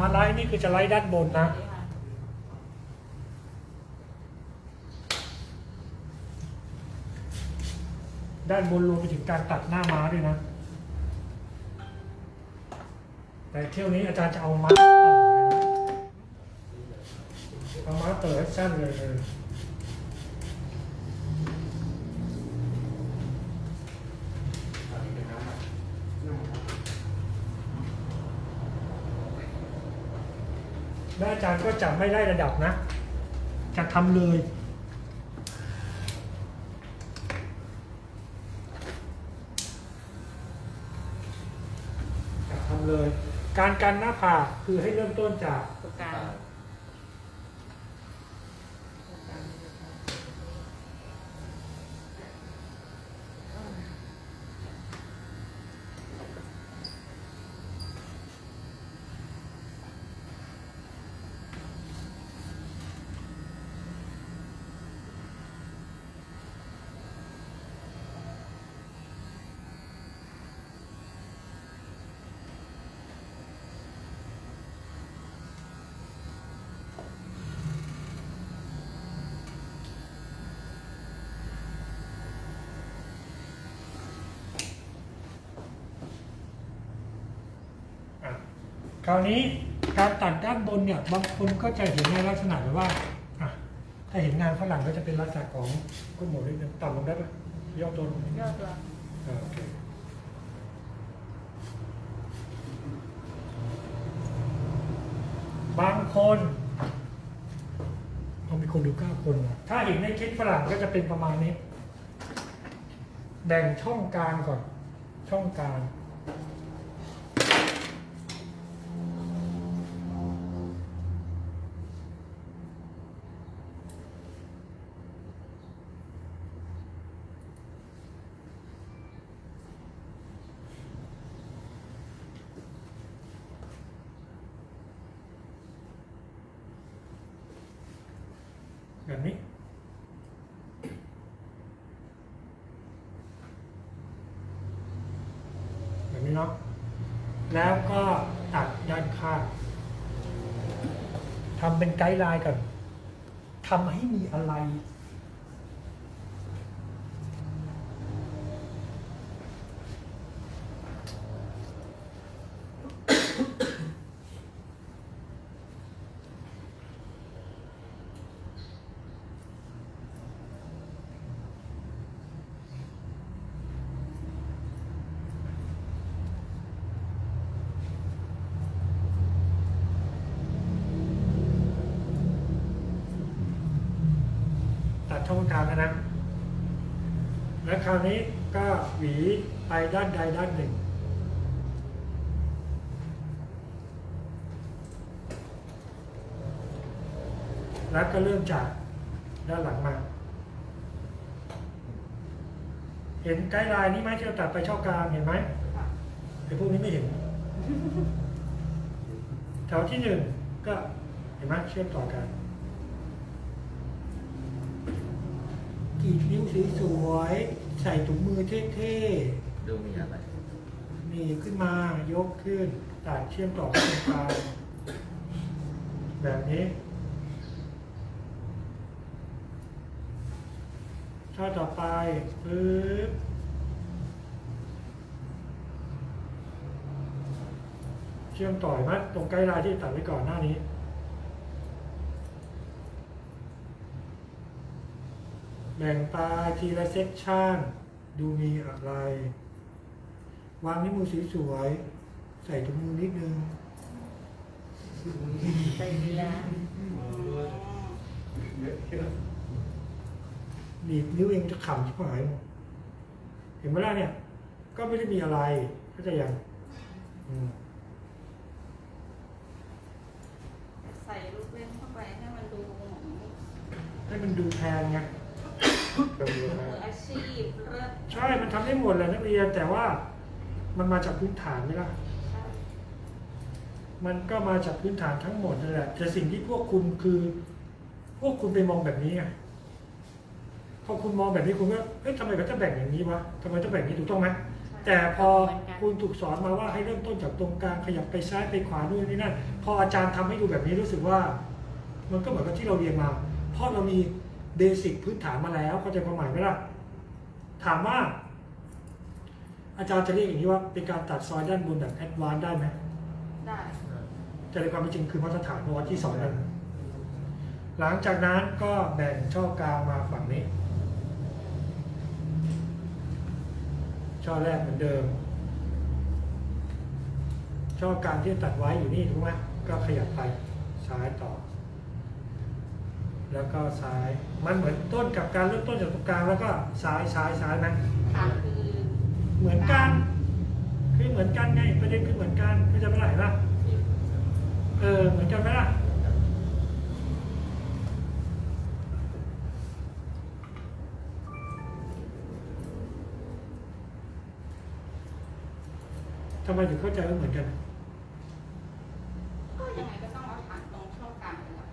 มาไล่นี่คือจะไล่ด้านบนนะ ด้านบนรวมไปถึงการตัดหน้าม้าด้วยนะ แต่เที่ยวนี้อาจารย์จะเอาม้าเอาม้าเต๋อสั้นเลยเลย และอาจารย์ก็จะไม่ได้ระดับนะ จะทำเลยจะทำเลย การกันหน้าผากคือให้เริ่มต้นจาก ราวนี้การตัดด้านบนเนี่ยบางคนก็จะเห็นในลักษณะแบบว่าถ้าเห็นงานฝรั่งก็จะเป็นลักษณะของก้นหมูนิดนึงต่ำลงได้ปะย่อตัวลงนิดนึงย่อตัวโอเคบางคนเอามีคนดูเก้าคนนะถ้าเห็นในคลิปฝรั่งก็จะเป็นประมาณนี้ แบ่งช่องกลางก่อน ช่องกลาง แบบนี้ แบบนี้เนาะ แล้วก็ตัดด้านข้าง ทำเป็นไกด์ไลน์ก่อนทำให้มีอะไร ตั ดช่องกลางนะนะและคราวนี้ก็หวีไปด้านใดด้านหนึ่ง แล้วก็เริ่มจากด้านหลังมา เห็นไกด์ไลน์นี้ไหมที่เราตัดไปช่องกลางเห็นไหมไอ้พวกนี้ไม่เห็น แถวที่หนึ่งก็เห็นไหมเชื่อมต่อกัน กรีดนิ้วสวยๆใส่ถุงมือเท่ดูมีอะไรๆนี่ขึ้นมายกขึ้นตัดเชื่อมต่อกับตรงกลางแบบนี้ช่อต่อไปปึ๊บ เชื่อมต่อเห็นไหมตรงใกล้ลายที่ตัดไว้ก่อนหน้านี้ แบ่งปลายทีละเซกชันดูมีอะไร วางนิ้วมือสวยๆใส่ถุงมือนิดนึง ใส่เนื้อหนีบนิ้วเองจะขำชิบหายหมดเห็นไหมล่ะเนี่ย ก็ไม่ได้มีอะไรก็จะยังอืมใส่ลูกเล่นเข้าไปให้มันดูเหมือนให้มันดูแพงไง มืออาชีพเลิศใช่มันทำได้หมดแหละนักเรียนแต่ว่ามันมาจากพื้นฐานไหมล่ะ ใช่มันก็มาจากพื้นฐานทั้งหมดนั่นแหละแต่สิ่งที่พวกคุณคือ พวกคุณไปมองแบบนี้ไงพอคุณมองแบบนี้คุณก็เฮ้ยทำไมเขาจะแบ่งอย่างนี้วะทำไมต้องแบ่งอย่างนี้ถูกต้องไหมใช่แต่พอคุณถูกสอนมาว่าให้เริ่มต้นจากตรงกลางขยับไปซ้ายไปขวานู่นนี่นั่นพออาจารย์ทำให้ดูแบบนี้รู้สึกว่า มันก็เหมือนกับที่เราเรียนมา เพราะเรามี เบสิกพื้นฐานมาแล้วเข้าใจความหมายไหมล่ะ ถามว่า อาจารย์จะเรียกอย่างนี้ว่าเป็นการตัดซอยด้านบนแบบแอดวานซ์ได้ไหมได้แต่ในความเป็นจริงคือมาตรฐานเพราะว่าที่สอนนั้นหลังจากนั้นก็แบ่งช่อกลางมาฝั่งนี้ ช่อแรกเหมือนเดิม ช่อกลางที่ตัดไว้อยู่นี่ถูกไหมก็ขยับไปซ้ายต่อ แล้วก็ซ้าย มันเหมือนต้นกับการเริ่มต้นจากตรงกลางแล้วก็ซ้ายซ้ายซ้ายไหมค่ะคือเหมือนกัน คือเหมือนกันไงประเด็นคือเหมือนกันไม่จะไม่ไหลป่ะเออเหมือนกันไหมล่ะทำไมถึงเข้าใจว่าเหมือนกัน ก็ยังไงก็ต้องเอาฐานตรงช่องกลางเป็นหลัก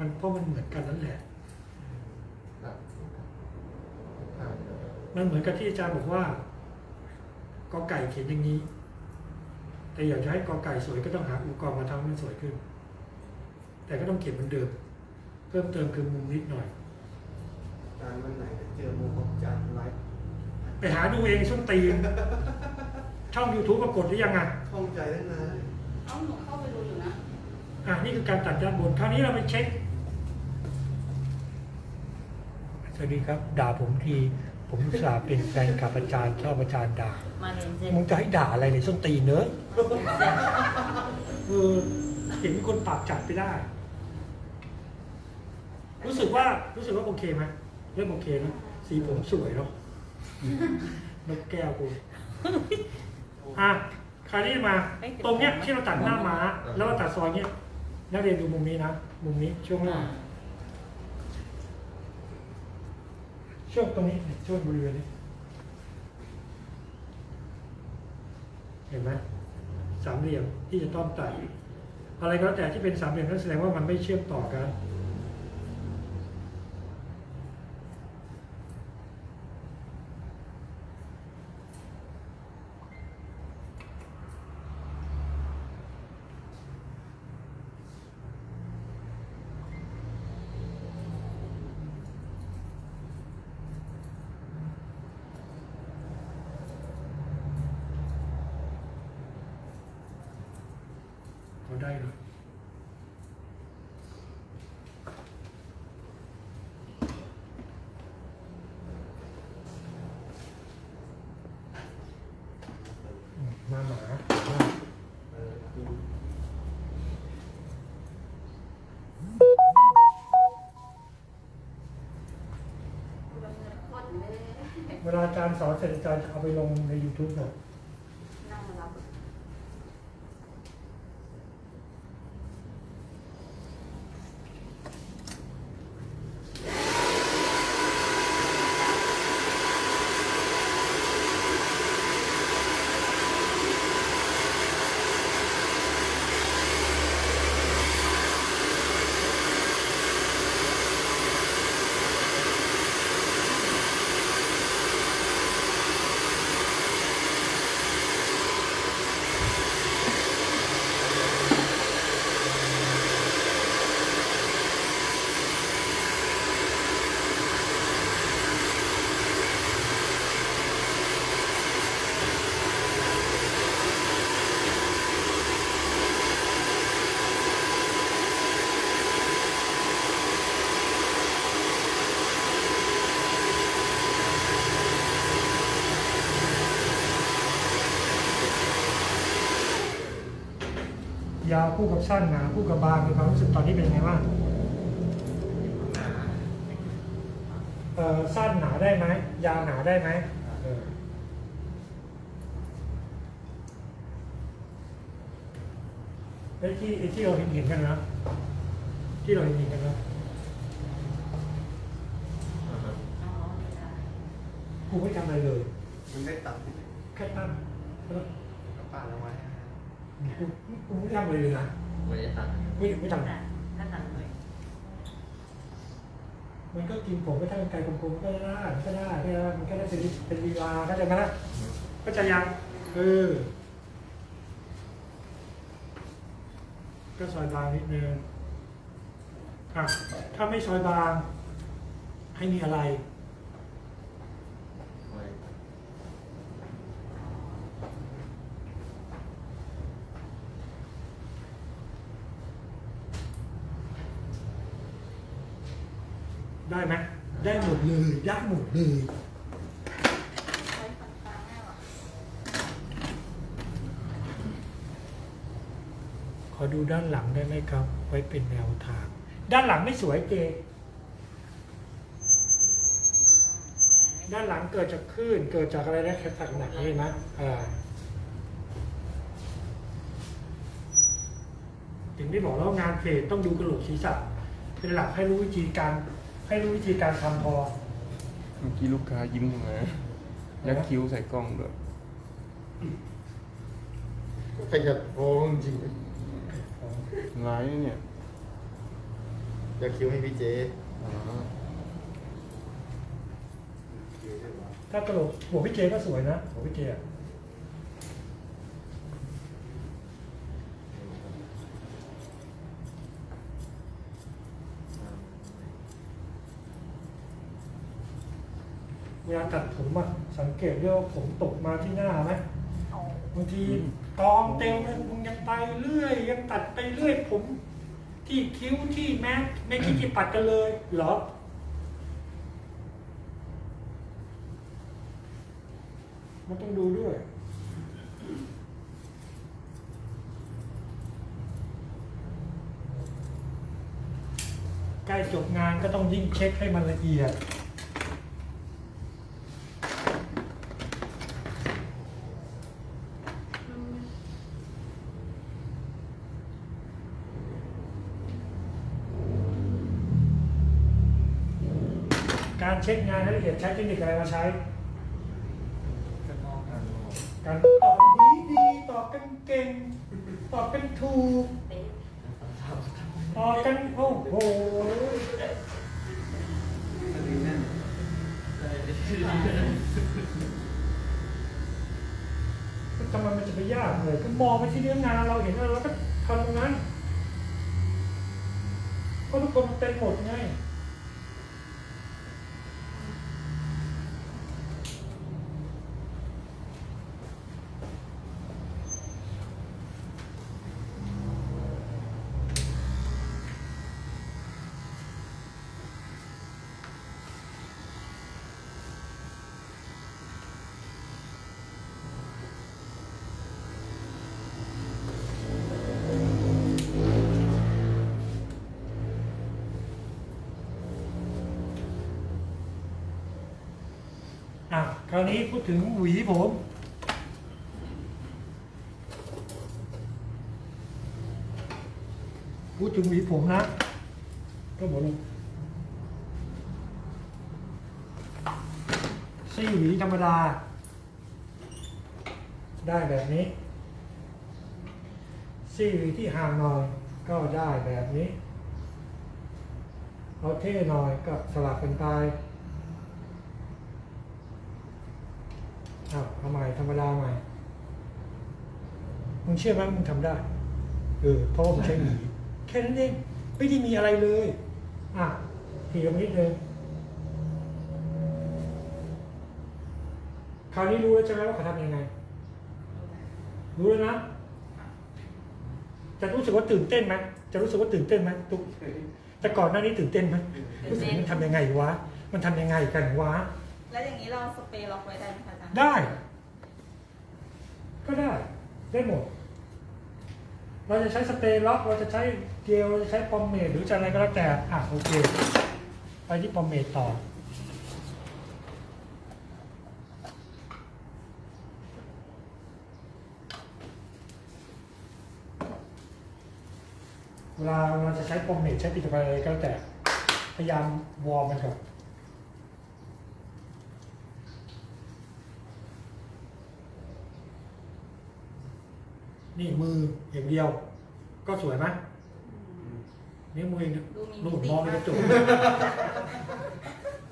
มันเพราะมันเหมือนกันนั่นแหละครับครับมันเหมือนกับที่อาจารย์บอกว่ากอไก่เขียนอย่างนี้ แต่อยากจะให้กอไก่สวยก็ต้องหาอุปกรณ์มาทำให้มันสวยขึ้น แต่ก็ต้องเขียนเหมือนเดิม เพิ่มเติมคือมุมนิดหน่อย จานวันไหนจะเจอมุมของจานไลฟ์ไปหาดูเองส้นตีนช่อง YouTube ปรากฏหรือยังอะท่องใจตั้งนาน เอ้าหนูเข้าไปดูอยู่นะ อะนี่คือการตัดด้านบน คราวนี้เราไปเช็ค ส วัสดีครับ ด่าผมที ผมอุตส่าห์เป็นแฟนคลับอาจารย์ชอบอาจารย์ด่า มาเรียนเสร็จมึงจะให้ด่าอะไรในส้นตีนเนอะเออเห็นมีคนปากจัดไปได้ รู้สึกว่ารู้สึกว่าโอเคไหมเริ่มโอเคนะสีผมสวยเนาะนกแก้วกูอะคราวนี้มา ตรงเนี้ยที่เราตัดหน้าม้า แล้วก็ตัดซอยเนี้ยนักเรียนดูมุมนี้นะ มุมนี้ช่วงล่าง ช่วงตรงนี้ช่วงบริเวณนี้ เห็นไหมสามเหลี่ยมที่จะต้องตัดอะไรก็แล้วแต่ที่เป็นสามเหลี่ยมนั่นแสดงว่ามันไม่เชื่อมต่อกัน ได้เนอะอืมมาหมามาเออคือดูดำเนินโคตรเลยเวลาอาจารย์สอนเสร็จอาจารย์จะเอาไปลงใน YouTube หน่อย ยาวคู่กับสั้นหนาคู่กับบางมีความรู้สึกตอนนี้เป็นยังไงบ้างเออสั้นหนาได้ไหมยาวหนาได้ไหมเออไอ้ที่ไอ้ที่เราเห็นเห็นกันนะที่เราเห็นเห็นกันนะอ๋อไม่ได้กูไม่ทำอะไรเลยมันได้ตัดแค่ตั้งแล้ว กับป้าเอาไว้ กูกูไม่ทำอะไรเลยนะไม่ได้ตัดไม่ไม่ทำถ้าถ้าทำหน่อยมันก็กินผมก็ถ้าเป็นไก่กลมๆก็ได้มันก็ได้แค่ว่ามันก็ได้เป็นเป็นลีลาเข้าใจไหมล่ะก็จะยังเออก็ซอยบางนิดนึงอะถ้าไม่ซอยบางให้มีอะไร ไว้ ได้ไหมได้หมดเล ยได้หมดเลยขอดูด้านหลังได้ไหมครับ ไว้เป็นแนวทาง ด้านหลังไม่สวยเจด้านหลังเกิดจากคลื่นเกิดจากอะไรนะแค่ตักหนักนี่นะอ่าถึงได้บอกแล้วงานเพจต้องดูกระโหลกศีรษะเป็นหลักให้รู้วิธีการให้รู้วิธีการทำพอ เมื่อกี้ลูกค้ายิ้มออกมายักคิ้วใส่กล้องด้วยขยันโอ้จริงร้ายนะเนี่ยอยากคิวให้พี่เจอ๋อคิวด้วยวะถ้ากระโหลกหัวพี่เจก็สวยนะหัวพี่เจอะ เวลาตัดผมอะสังเกตด้วยว่าผมตกมาที่หน้าไหมเอาบางทีตอมเต็มเลยมึงยังไปเรื่อยยังตัดไปเรื่อยผม ที่คิ้วที่แม้ไม่คิดจะปัดกันเลยเหรอมันต้องดูด้วยใกล้จบงานก็ต้องยิ่งเช็คให้มันละเอียด เช็คงานให้ละเอียดใช้เทคนิคอะไรมาใช้ข้างนอกกันการตอบดีดีๆตอบกันเก่ง ตอบกันถูกเป๊ะตอบกันโอ้โหอันนี้นั่นทำไมมันจะไปยากเลย ก็มองไปที่เรื่องงานเราเห็นแล้วเราก็ทำตรงนั้นเพราะทุกคนมันเป็นหมดไง อะคราวนี้พูดถึงหวีผม พูดถึงหวีผมนะ ก็บอกลงซี่หวีธรรมดา ได้แบบนี้ ซี่หวีที่ห่างหน่อยก็ได้แบบนี้เอาเท่หน่อยก็สลับกันไปาวเอาใหม่ธรรมดาใหม่มึงเชื่อไหมว่ามึงทำได้ เออเพราะว่ามึงใช้หวีแค่นั้นเองไม่ได้มีอะไรเลย อะทีละนิดนึงคราวนี้รู้แล้วใช่ไหมว่าเขาทำยังไง รู้แล้วนะจะรู้สึกว่าตื่นเต้นไหมจะรู้สึกว่าตื่นเต้นไหมตุ๊กแต่ก่อนหน้านี้ตื่นเต้นไหมรู้สึกมันทำยังไงวะ มันทำยังไงกันวะ แล้วอย่างนี้เราสเปรย์ล็อกไว้ได้ไหมคะอาจารย์ได้ ก็ได้ ได้หมด เราจะใช้สเปรย์ล็อกเราจะใช้เจลเราจะใช้ปอมเมดหรือจะอะไรก็แล้วแต่อะโอเค ไปที่ปอมเมดต่อ เวลาเราจะใช้ปอมเมดใช้ผลิตภัณฑ์อะไรก็แล้วแต่ พยายามวอร์มมันก่อน นี่มืออย่างเดียว ก็สวยไหมนิ้วมืออย่างเดียวดูมีลูมิกติมองในกระจก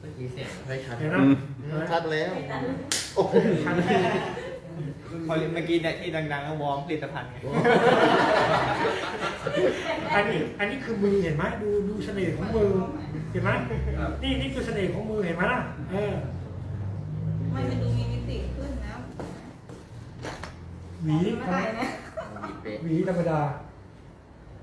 เมื่อกี้เสียงไม่ชัดเห็นไหมอืมชัดแล้วไม่ตัดโอ้โหชัดพอเมื่อกี้เนี่ยที่ดังๆก็วอร์มผลิตภัณฑ์ไงอันนี้อันนี้คือมือเห็นไหมดูดูเสน่ห์ของมือเห็นไหมนี่นี่คือเสน่ห์ของมือเห็นไหมล่ะเออมันจะดูมีมิติขึ้นนะหวีไม่ เป๊ะหวีธรรมดา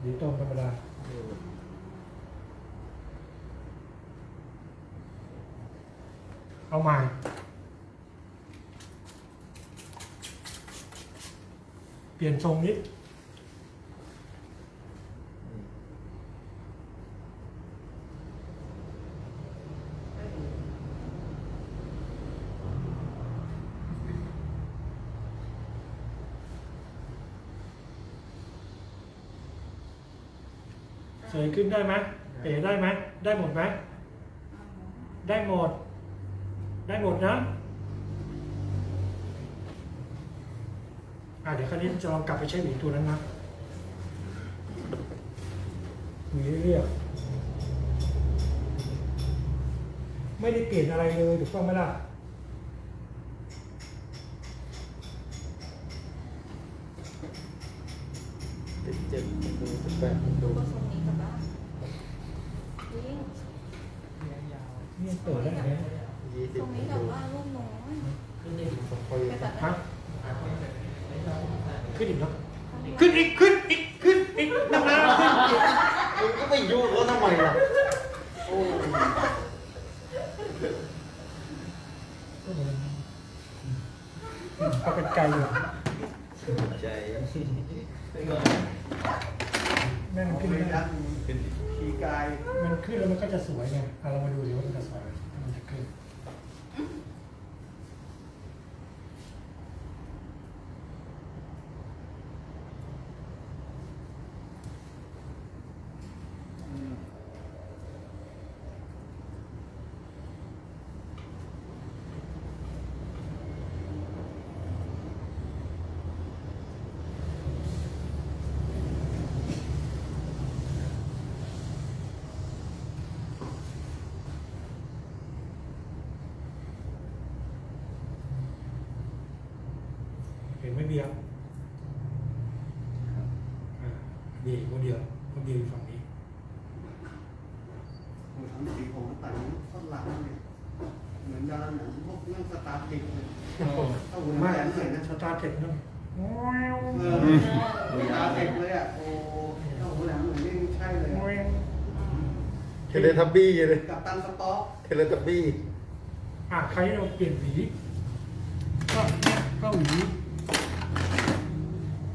หวีตรงธรรมดา เอาใหม่เปลี่ยนทรงนิ สวยขึ้นได้ไหมเอ๋ได้ไหมได้หมดไหมได้หมด ได้หมดนะอะเดี๋ยวคราวนี้จะลองกลับไปใช้หวีตัวนั้นนะหวีเรียบไม่ได้เปลี่ยนอะไรเลยถูกต้องไหมล่ะเจ็ดเจ็ดดูแปดดู ดู ก็ทรงนี้กับบ้านจริง นี่เปิดได้ไหม ยี่ ท สิบ รงนี้กับบ้านลูกน้อย คอย ไปตัด ฮะ นะ ขึ้นอีกเนาะขึ้นอีกขึ้นอีกขึ้นอีกนานๆขึ้นอีก มึงก็ไปยุ่งเขาทำไมล่ะโอ้ เอาเป็นไกลอยู่ ใจ แม่ง ขึ้นไหมนะเป็นผีกาย มันขึ้นแล้วมันก็จะสวยไงอะเรามาดูดิว่ามันจะสวยไหมมันจะขึ้น เห็นไหมเบียร์อ่าเบียร์อยู่คนเดียวคนเดียวอยู่ฝั่งนี้โอ้ทำสีผมแต่งฝรั่งเนี่ยเหมือนดาราหนังพวกเรื่องสตาร์ทิกเลยเอาไม่สตาร์เทคนั่นเออสตาร์ทิกเลยอะโอ้เจ้าหัวแหลมเหมือนนี่ใช่เลยอะเทเลทับบี้เลยกับตันสต๊อกเทเลทับบี้อะใครเราเปลี่ยนหวีก็ก็หวี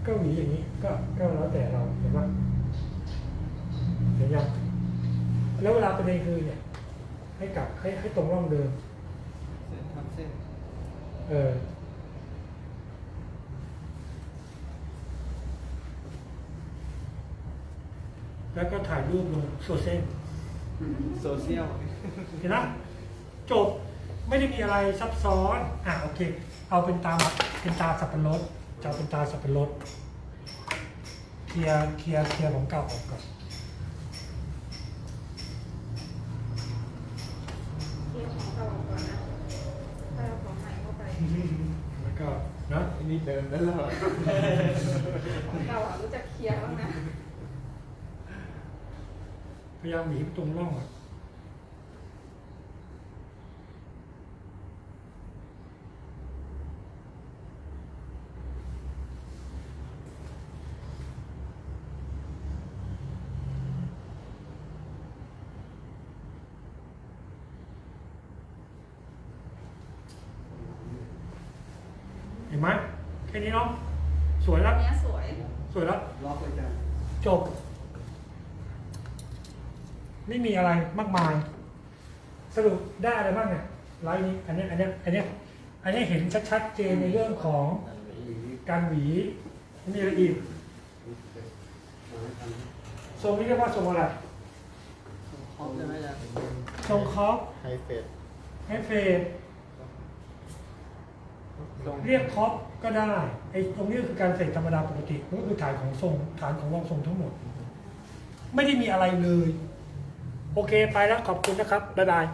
ก็หวีอย่างนี้ก็ก็แล้วแต่เราเห็นไหมเห็นยังแล้วเวลาประเด็นคือเนี่ย ให้กลับให้ให้ตรงร่องเดิมเส้นทำเส้นเออแล้วก็ถ่ายรูปลงโซเชียลโซเชียลเห็นไหมจบไม่ได้มีอะไรซับซ้อน อะโอเค เอาเป็นตาเป็นตาสับปะรด จะเอาเป็นตาสับปะรดเคลียร์เคลียร์เคลียร์ของเก่าออกก่อนเทียบของเก่าก่อนนะถ้าเอาของใหม่เข้าไป แล้วก็นะนี่เดิมแล้วเหรอของเก่าอะรู้จักเคลียร์บ้างนะ พยายามหนีตรงร่องอะเห็นไหมแค่นี้เนาะสวยแล้ว อันเนี้ยสวย สวยแล้ว ล็อกเลยจ้ะ จบ ไม่มีอะไรมากมาย สรุปได้อะไรบ้างเนี่ยไลน์นี้อันเนี้ยอันเนี้ยอันเนี้ยอันเนี้ยเห็นชัดๆเจนในเรื่องของการหวีมีอะไรอีกมาให้ทันทรงนี้เรียกว่าทรงอะไรครบเลยไหมจ๊ะทรงคอปไฮเฟสให้เฟดเรียกคอป ก็ได้ไอ้ตรงนี้คือการเสกธรรมดาปกติมันก็คือฐานของทรงฐานของรองทรงทั้งหมด ไม่ได้มีอะไรเลย โอเคไปแล้วขอบคุณนะครับบ๊ายบาย